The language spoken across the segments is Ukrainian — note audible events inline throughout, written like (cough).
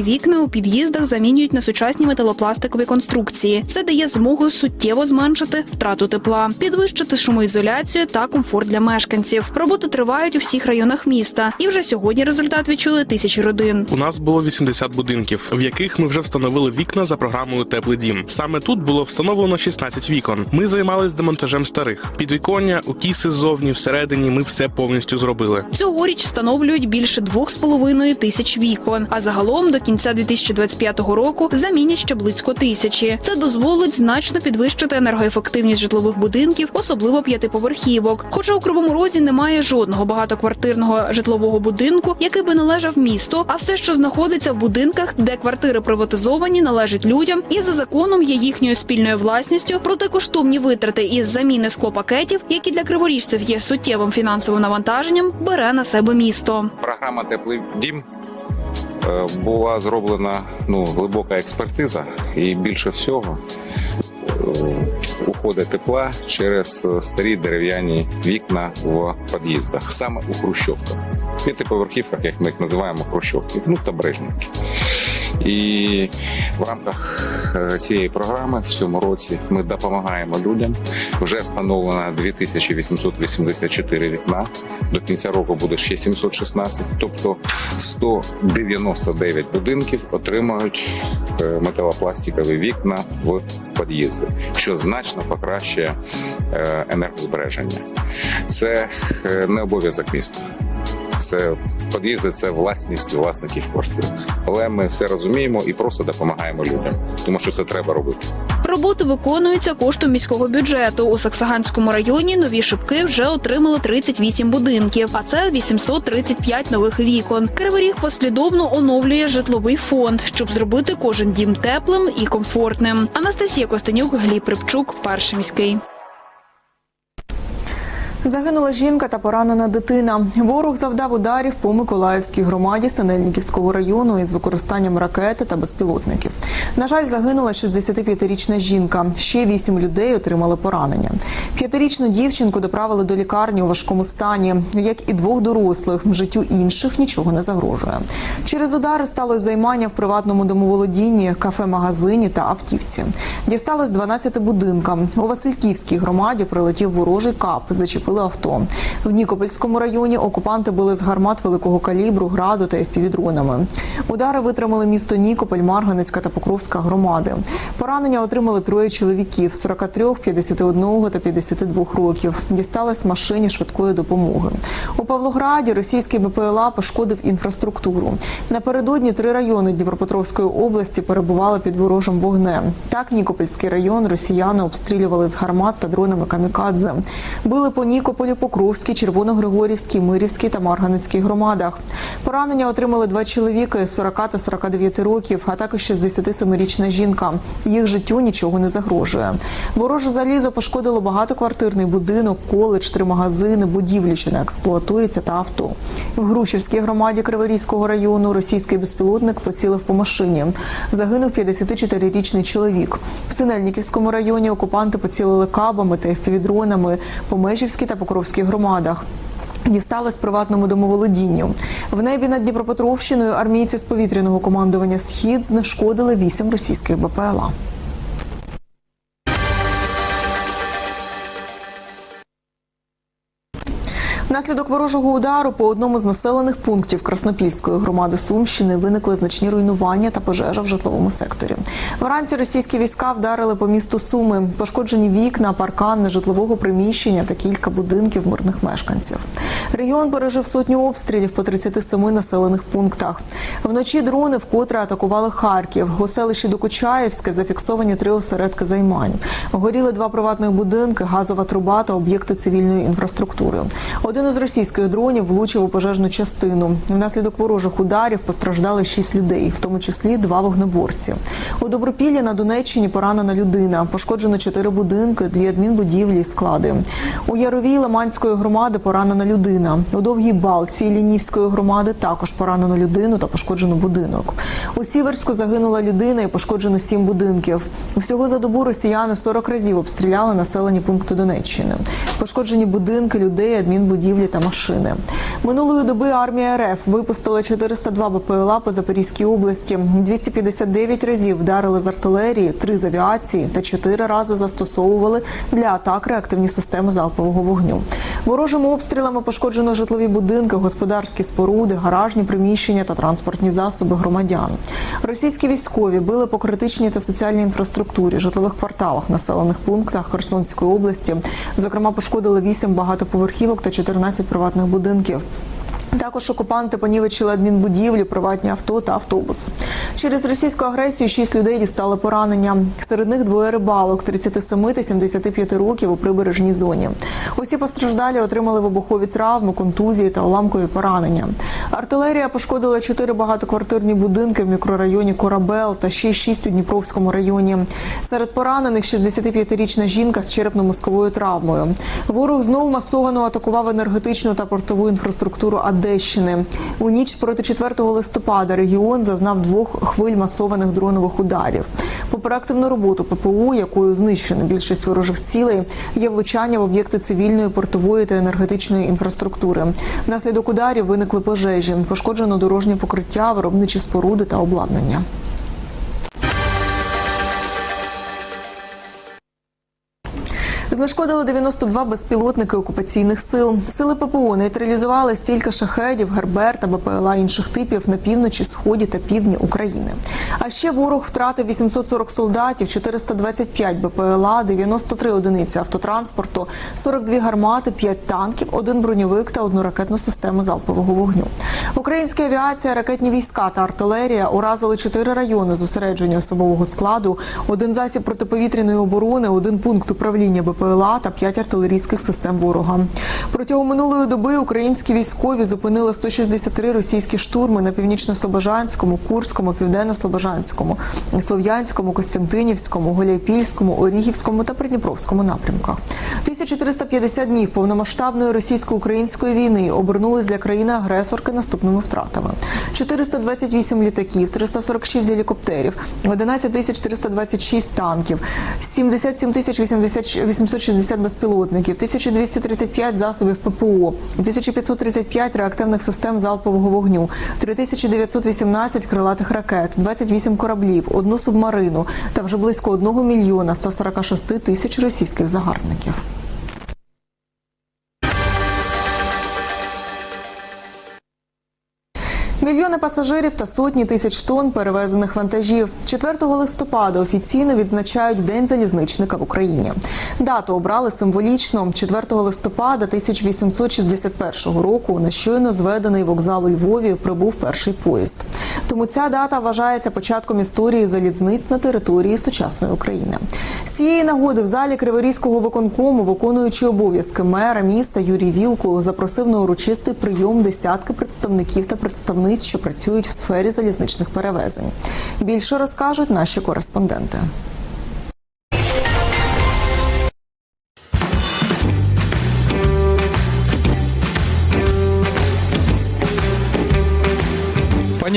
Пошкоджені вікна у під'їздах замінюють на сучасні металопластикові конструкції. Це дає змогу суттєво зменшити втрату тепла, підвищити шумоізоляцію та комфорт для мешканців. Роботи тривають у всіх районах міста, і вже сьогодні результат відчули тисячі родин. У нас було 80 будинків, в яких ми вже встановили вікна за програмою Теплий дім. Саме тут було встановлено 16 вікон. Ми займалися демонтажем старих підвіконня, укіси ззовні, всередині. Ми все повністю зробили. Цьогоріч встановлюють більше двох з половиною тисяч вікон. А загалом до кінця 2025 року замінять ще близько тисячі. Це дозволить значно підвищити енергоефективність житлових будинків, особливо п'ятиповерхівок. Хоча у Кривому Розі немає жодного багатоквартирного житлового будинку, який би належав місту, а все, що знаходиться в будинках, де квартири приватизовані, належать людям і за законом є їхньою спільною власністю. Проте коштовні витрати із заміни склопакетів, які для криворіжців є суттєвим фінансовим навантаженням, бере на себе місто. Програма Теплий дім була зроблена ну, глибока експертиза, і більше всього е, уходить тепла через е, старі дерев'яні вікна в під'їздах, саме у хрущовках. П'ятиповерхівках, як ми їх називаємо, хрущовки, ну та брежнівки. І в рамках е, цієї програми в цьому році ми допомагаємо людям. Вже встановлено 2884 вікна. До кінця року буде ще 716, тобто 199 будинків отримають е, металопластикові вікна в під'їзди, що значно покращує е, енергозбереження. Це не обов'язок міста. Це під'їзди, це власність власників квартир. Але ми все розуміємо і просто допомагаємо людям, тому що це треба робити. Роботи виконуються коштом міського бюджету. У Саксаганському районі нові шибки вже отримали 38 будинків, а це 835 нових вікон. Кривий Ріг послідовно оновлює житловий фонд, щоб зробити кожен дім теплим і комфортним. Анастасія Костенюк, Гліб Рибчук, перший міський. Загинула жінка та поранена дитина. Ворог завдав ударів по Миколаївській громаді Синельниківського району із використанням ракети та безпілотників. На жаль, загинула 65-річна жінка. Ще вісім людей отримали поранення. П'ятирічну дівчинку доправили до лікарні у важкому стані. Як і двох дорослих, життю інших нічого не загрожує. Через удари сталося займання в приватному домоволодінні, кафе-магазині та автівці. Дісталось 12 будинкам. У Васильківській громаді прилетів ворожий кап, зачепили авто. В Нікопольському районі окупанти били з гармат великого калібру, граду та впівдронами. Удари витримали місто Нікополь, Марганецька та Покровська громади. Поранення отримали троє чоловіків 43, 51 та 52 років. Дісталось машині швидкої допомоги. У Павлограді російський БПЛА пошкодив інфраструктуру. Напередодні три райони Дніпропетровської області перебували під ворожим вогнем. Так, Нікопольський район росіяни обстрілювали з гармат та дронами камікадзе. Били по Нікополю, Покровській, Червоногригорівській, Мирівській та Марганецькій громадах. Поранення отримали два чоловіки 40 та 49 років, а також 67-річна жінка. Їх життю нічого не загрожує. Вороже залізо пошкодило багатоквартирний будинок, коледж, три магазини, будівлі, що не експлуатується, та авто. В Грушівській громаді Криворізького району російський безпілотник поцілив по машині. Загинув 54-річний чоловік. В Синельниківському районі окупанти поцілили кабами та впівдронами по Межівській та Покровській громадах. Дісталось приватному домоволодінню. В небі над Дніпропетровщиною армійці з повітряного командування Схід знешкодили вісім російських БПЛА. Внаслідок ворожого удару по одному з населених пунктів Краснопільської громади Сумщини виникли значні руйнування та пожежа в житловому секторі. Вранці російські війська вдарили по місту Суми. Пошкоджені вікна, паркан нежитлового приміщення та кілька будинків мирних мешканців. Регіон пережив сотню обстрілів по 37 населених пунктах. Вночі дрони вкотре атакували Харків. У селищі Докучаївське зафіксовані три осередки займань. Горіли два приватних будинки, газова труба та об'єкти цивільної інфраструктури. Один із російських дронів влучив у пожежну частину. Внаслідок ворожих ударів постраждали шість людей, в тому числі два вогнеборці. У Добропіллі на Донеччині поранена людина. Пошкоджено чотири будинки, дві адмінбудівлі і склади. У Яровій Лиманської громади поранена людина. У Довгій Балці Лінівської громади також поранено людину та пошкоджено будинок. У Сіверську загинула людина і пошкоджено сім будинків. Всього за добу росіяни 40 разів обстріляли населені пункти Донеччини. Пошкоджені будинки, людей, адмінбудівлі та машини. Минулої доби армія РФ випустила 402 БПЛА по Запорізькій області. 259 разів вдарили з артилерії, 3 з авіації та 4 рази застосовували для атак реактивні системи залпового вогню. Ворожими обстрілами пошкоджено житлові будинки, господарські споруди, гаражні приміщення та транспортні засоби громадян. Російські військові били по критичній та соціальній інфраструктурі, житлових кварталах, населених пунктах Херсонської області. Зокрема, пошкодили 8 багатоповерхівок та 14 приватних будинків. Також окупанти понівечили адмінбудівлі, приватні авто та автобус. Через російську агресію шість людей дістали поранення. Серед них двоє рибалок 37 та 75 років у прибережній зоні. Усі постраждалі отримали вибухові травми, контузії та уламкові поранення. Артилерія пошкодила чотири багатоквартирні будинки в мікрорайоні Корабел та ще шість у Дніпровському районі. Серед поранених 65-річна жінка з черепно-мозковою травмою. Ворог знову масовано атакував енергетичну та портову інфраструктуру Одещини. У ніч проти 4 листопада регіон зазнав двох хвиль масованих дронових ударів. Попри активну роботу ППУ, якою знищено більшість ворожих цілей, є влучання в об'єкти цивільної, портової та енергетичної інфраструктури. Внаслідок ударів виникли пожежі, пошкоджено дорожнє покриття, виробничі споруди та обладнання. Знешкодили 92 безпілотники окупаційних сил. Сили ППО нейтралізували стільки шахедів, гербер та БПЛА інших типів на півночі, сході та півдні України. А ще ворог втратив 840 солдатів, 425 БПЛА, 93 одиниці автотранспорту, 42 гармати, 5 танків, один броньовик та одну ракетну систему залпового вогню. Українська авіація, ракетні війська та артилерія уразили чотири райони зосередження особового складу, один засіб протиповітряної оборони, один пункт управління БПЛА та п'ять артилерійських систем ворога. Протягом минулої доби українські військові зупинили 163 російські штурми на північно-слобожанському, Курському, південно-слобожанському, Слов'янському, Костянтинівському, Гуляйпільському, Оріхівському та Придніпровському напрямках. 1350 днів повномасштабної російсько-української війни обернулись для країни-агресорки наступними втратами: 428 літаків, 346 гелікоптерів, 11 тисяч 426 танків, 77 тисяч 860 безпілотників, 1235 засобів ППО, 1535 реактивних систем залпового вогню, 3918 крилатих ракет, 28 кораблів, одну субмарину та вже близько 1 мільйона 146 тисяч російських загарбників. Мільйони пасажирів та сотні тисяч тонн перевезених вантажів. 4 листопада офіційно відзначають День залізничника в Україні. Дату обрали символічно. 4 листопада 1861 року на щойно зведений вокзал у Львові прибув перший поїзд. Тому ця дата вважається початком історії залізниць на території сучасної України. З цієї нагоди в залі Криворізького виконкому, виконуючи обов'язки мера міста Юрій Вілкул, запросив на урочистий прийом десятки представників та представниць, що працюють в сфері залізничних перевезень. Більше розкажуть наші кореспонденти.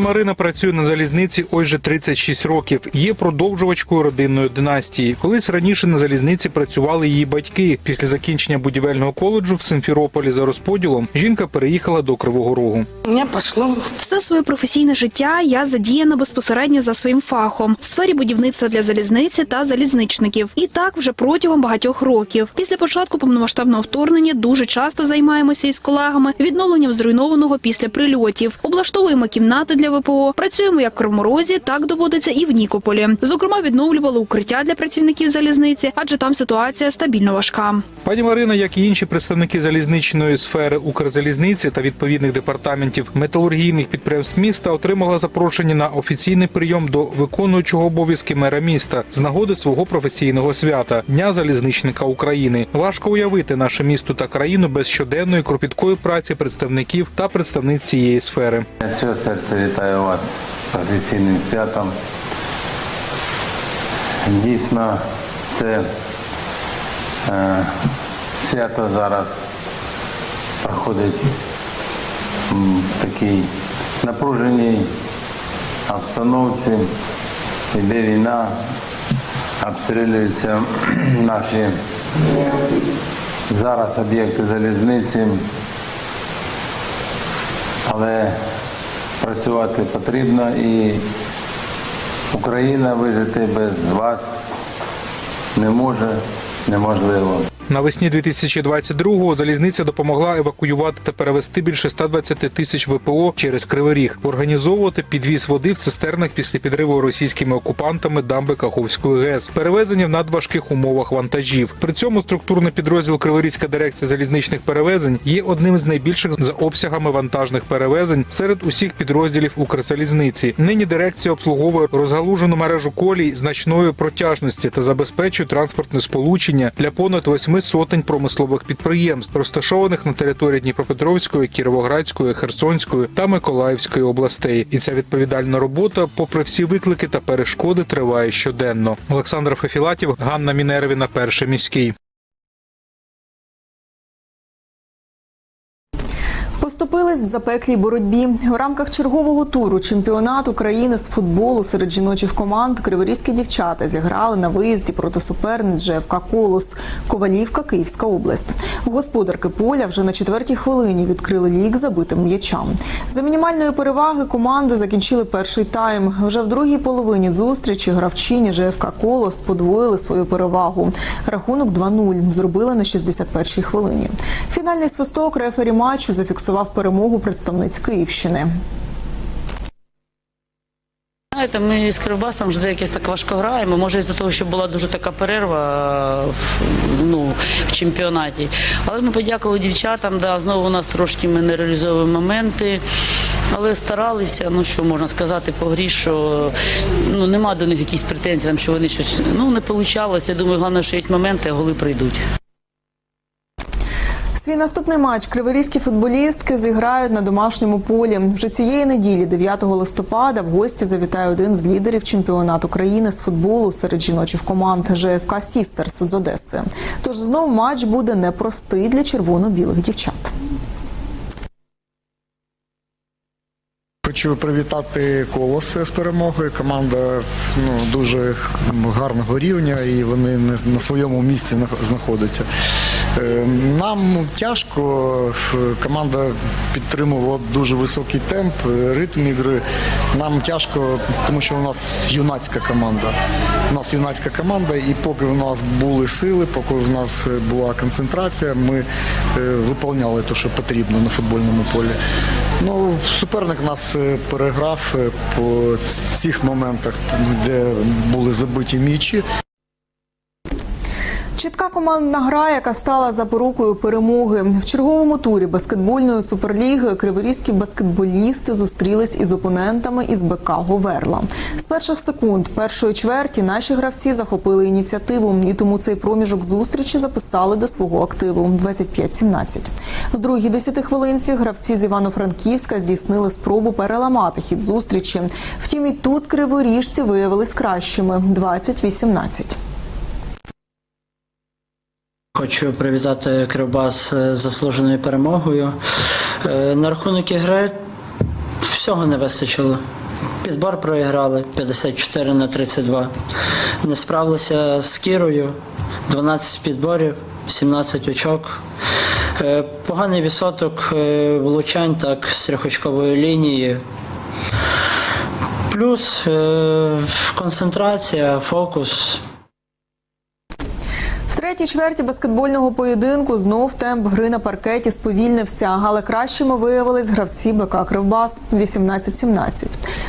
Пані Марина працює на залізниці ось же 36 років. Є продовжувачкою родинної династії. Колись раніше на залізниці працювали її батьки. Після закінчення будівельного коледжу в Симферополі за розподілом жінка переїхала до Кривого Рогу. У меня пошло Все своє професійне життя я задіяна безпосередньо за своїм фахом в сфері будівництва для залізниці та залізничників. І так вже протягом багатьох років. Після початку повномасштабного вторгнення дуже часто займаємося із колегами відновленням зруйнованого після прильотів. Облаштовуємо кімнати для ВПО. Працюємо як в Кривморозі, так доводиться і в Нікополі. Зокрема, відновлювали укриття для працівників залізниці, адже там ситуація стабільно важка. Пані Марина, як і інші представники залізничної сфери Укрзалізниці та відповідних департаментів металургійних підприємств міста, отримала запрошення на офіційний прийом до виконуючого обов'язки мера міста з нагоди свого професійного свята Дня залізничника України. Важко уявити наше місто та країну без щоденної кропіткої праці представників та представниць цієї сфери. Цього серця вітаю вас з професійним святом. Дійсно, це е, свято зараз проходить в такій напруженій обстановці. Йде війна, обстрілюються (clears throat) наші зараз об'єкти залізниці. але працювати потрібно і Україна вижити без вас не може, неможливо. Навесні 2022-го залізниця допомогла евакуювати та перевести більше 120 тисяч ВПО через Кривий Ріг, організовувати підвіз води в цистернах після підриву російськими окупантами дамби Каховської ГЕС, перевезення в надважких умовах вантажів. При цьому структурний підрозділ Криворізька дирекція залізничних перевезень є одним з найбільших за обсягами вантажних перевезень серед усіх підрозділів Укрзалізниці. Нині дирекція обслуговує розгалужену мережу колій значної протяжності та забезпечує транспортне сполучення для понад сотень промислових підприємств, розташованих на території Дніпропетровської, Кіровоградської, Херсонської та Миколаївської областей. І ця відповідальна робота, попри всі виклики та перешкоди, триває щоденно. Олександр Фефілатів, Ганна Мінервіна, перший міський. Поступились в запеклій боротьбі в рамках чергового туру чемпіонату країни з футболу серед жіночих команд криворізькі дівчата зіграли на виїзді проти суперниць ЖФК Колос Ковалівка, Київська область. Господарки поля вже на четвертій хвилині відкрили лік забитим м'ячам. За мінімальної переваги команди закінчили перший тайм. Вже в другій половині зустрічі гравчині ЖФК Колос подвоїли свою перевагу. Рахунок 2-0 зробили на 61-й хвилині. Фінальний свисток рефері матчу зафіксував перемогу представниць Київщини. Знаєте, ми з Кривбасом вже якось так важко граємо. Може, із-за того, що була дуже така перерва ну, в чемпіонаті. Але ми подякували дівчатам. Да, знову у нас трошки ми не реалізовуємо моменти. Але старалися, ну що можна сказати по грі, що ну, нема до них якісь претензій, там, що вони щось ну, не вийшло. Я думаю, головне, що є моменти, а голи прийдуть. Свій наступний матч криворізькі футболістки зіграють на домашньому полі. Вже цієї неділі, 9 листопада, в гості завітає один з лідерів чемпіонату країни з футболу серед жіночих команд ЖФК Сістерс з Одеси. Тож знов матч буде непростий для червоно-білих дівчат. Хочу привітати колос з перемогою. Команда ну, дуже гарного рівня і вони на своєму місці знаходяться. Е, Нам тяжко. Команда підтримувала дуже високий темп, е, ритм ігри. Нам тяжко, тому що у нас юнацька команда. У нас юнацька команда, і поки в нас були сили, поки в нас була концентрація, ми е, виповняли те, що потрібно на футбольному полі. Ну, суперник нас переграв е, по цих моментах, де були забиті м'ячі. Чітка командна гра, яка стала запорукою перемоги в черговому турі баскетбольної суперліги. Криворізькі баскетболісти зустрілись із опонентами із БК Говерла. З перших секунд першої чверті наші гравці захопили ініціативу, і тому цей проміжок зустрічі записали до свого активу 25-17. В другій десятихвилинці гравці з Івано-Франківська здійснили спробу переламати хід зустрічі. Втім, і тут криворіжці виявились кращими 20-18. Хочу привітати Кривбас з заслуженою перемогою. Е, На рахунок ігри всього не вистачило. Підбор проіграли 54 на 32. Не справилися з Кірою, 12 підборів, 17 очок. Е, Поганий відсоток е, влучань так з трьохочкової лінії. Плюс е, концентрація, фокус. Третій чверті баскетбольного поєдинку знов темп гри на паркеті сповільнився, але кращими виявились гравці БК Кривбас 18-17.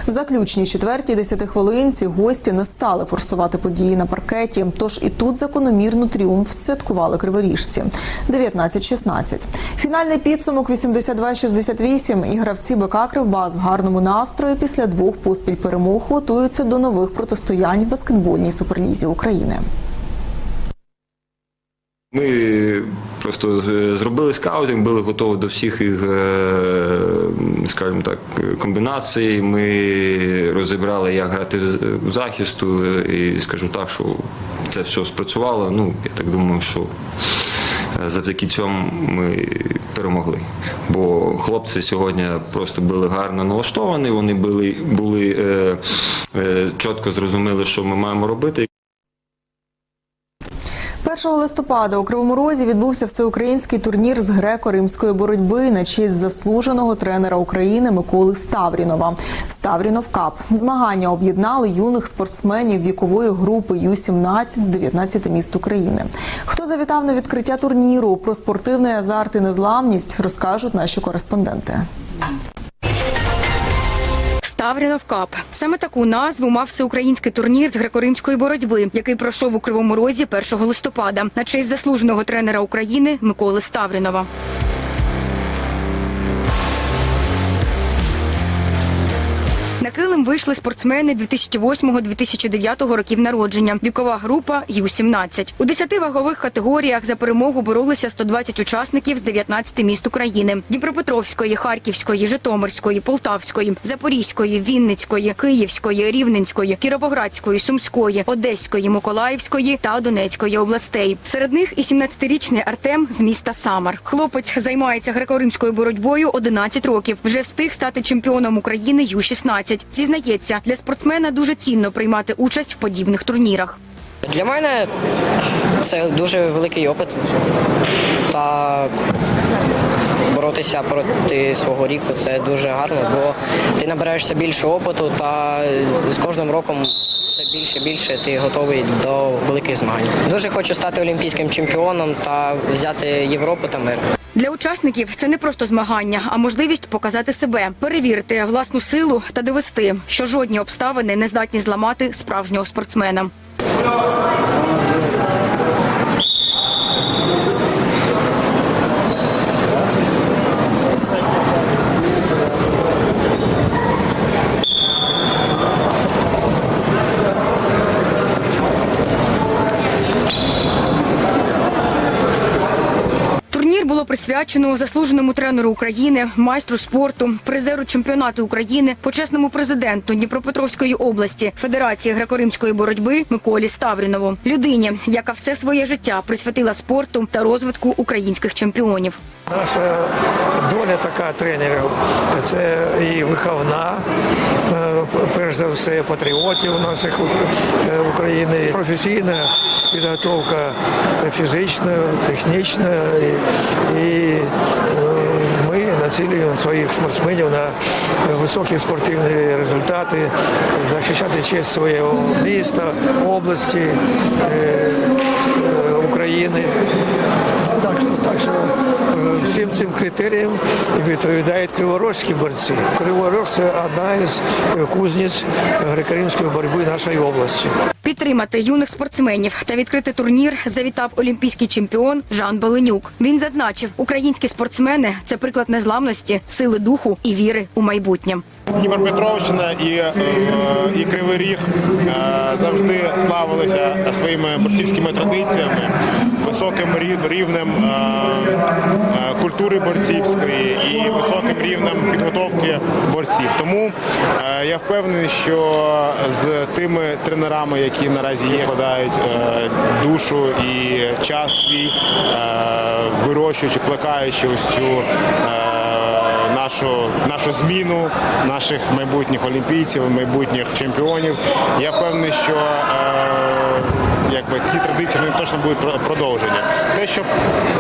В заключній четвертій десятихвилинці гості не стали форсувати події на паркеті. Тож і тут закономірно тріумф святкували криворіжці 19-16. Фінальний підсумок 82-68 і гравці БК Кривбас в гарному настрої після двох поспіль перемог готуються до нових протистоянь в баскетбольній суперлізі України. Ми просто зробили скаутинг, були готові до всіх їх, е, скажімо так, комбінацій. Ми розібрали, як грати з- захисту, е, і скажу так, що це все спрацювало. Ну, я так думаю, що е, завдяки цьому ми перемогли. Бо хлопці сьогодні просто були гарно налаштовані, вони були, були е, е, чітко зрозуміли, що ми маємо робити. 1 листопада у Кривому Розі відбувся всеукраїнський турнір з греко-римської боротьби на честь заслуженого тренера України Миколи Ставрінова. Ставрінов Кап. Змагання об'єднали юних спортсменів вікової групи Ю-17 з 19 міст України. Хто завітав на відкриття турніру про спортивний азарт і незламність, розкажуть наші кореспонденти. Ставрінов Кап. Саме таку назву мав всеукраїнський турнір з греко-римської боротьби, який пройшов у Кривому Розі 1 листопада на честь заслуженого тренера України Миколи Ставрінова. На килим вийшли спортсмени 2008-2009 років народження. Вікова група Ю-17. У 10 вагових категоріях за перемогу боролися 120 учасників з 19 міст України: Дніпропетровської, Харківської, Житомирської, Полтавської, Запорізької, Вінницької, Київської, Рівненської, Кіровоградської, Сумської, Одеської, Миколаївської та Донецької областей. Серед них і 17-річний Артем з міста Самар. Хлопець займається греко-римською боротьбою 11 років. Вже встиг стати чемпіоном України Ю-16. Зізнається, для спортсмена дуже цінно приймати участь в подібних турнірах. Для мене це дуже великий опит та боротися проти свого ріку це дуже гарно, бо ти набираєшся більше опиту та з кожним роком все більше і більше ти готовий до великих змагань. Дуже хочу стати олімпійським чемпіоном та взяти Європу та мир. Для учасників це не просто змагання, а можливість показати себе, перевірити власну силу та довести, що жодні обставини не здатні зламати справжнього спортсмена. Турнір присвячено заслуженому тренеру України, майстру спорту, призеру чемпіонату України, почесному президенту Дніпропетровської області, Федерації греко-римської боротьби Миколі Ставрінову, людині, яка все своє життя присвятила спорту та розвитку українських чемпіонів. Наша доля така тренерів це і виховна, е, перш за все, патріотів наших е, України, професійна підготовка фізична, технічна і, е, ми націлюємо своїх спортсменів на високі спортивні результати, захищати честь свого міста, області, е, України. Так, що- так що е, всім цим критеріям відповідають криворожські борці. Криворог це одна із е, кузниць греко-римської боротьби нашої області. Підтримати юних спортсменів та відкрити турнір завітав олімпійський чемпіон Жан Беленюк. Він зазначив, українські спортсмени це приклад незламності, сили духу і віри у майбутнє. Дніпропетровщина і, е, і Кривий Ріг е, завжди славилися своїми борцівськими традиціями, високим рівнем е, культури борцівської і високим рівнем підготовки борців. Тому я впевнений, що з тими тренерами, які наразі є, вкладають душу і час свій, вирощуючи, плекаючи ось цю. Нашу, нашу зміну наших майбутніх олімпійців, майбутніх чемпіонів. Я впевнений, що е, якби ці традиції вони точно будуть про- продовжені. Те, що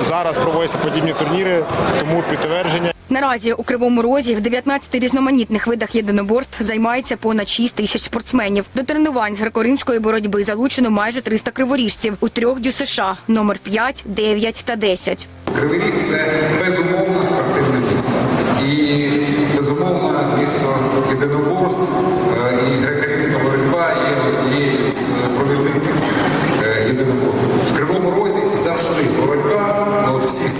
зараз проводяться подібні турніри, тому підтвердження. Наразі у Кривому Розі в 19 різноманітних видах єдиноборств займається понад 6 тисяч спортсменів. До тренувань з греко-римської боротьби залучено майже 300 криворіжців у трьох ДЮСШ – номер 5, 9 та 10. Кривий Ріг це безумовно І безумовно місто єдиноборств е, і греко-римська боротьба є однією з провідних е, єдиноборств. В Кривому Розі завжди боротьба на всіх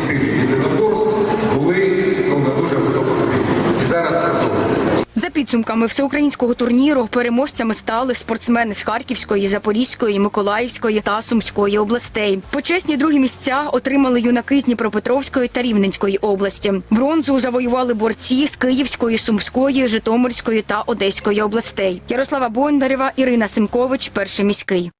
підсумками всеукраїнського турніру переможцями стали спортсмени з Харківської, Запорізької, Миколаївської та Сумської областей. Почесні другі місця отримали юнаки з Дніпропетровської та Рівненської області. Бронзу завоювали борці з Київської, Сумської, Житомирської та Одеської областей. Ярослава Бондарєва, Ірина Симкович, перший міський.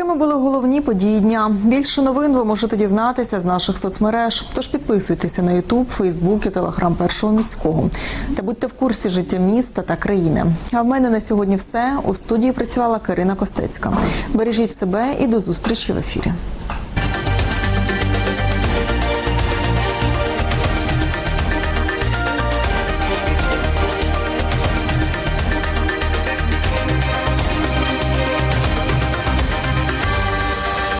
Такими були головні події дня. Більше новин ви можете дізнатися з наших соцмереж. Тож підписуйтеся на Ютуб, Фейсбук і Телеграм першого міського. Та будьте в курсі життя міста та країни. А в мене на сьогодні все. У студії працювала Карина Костецька. Бережіть себе і до зустрічі в ефірі.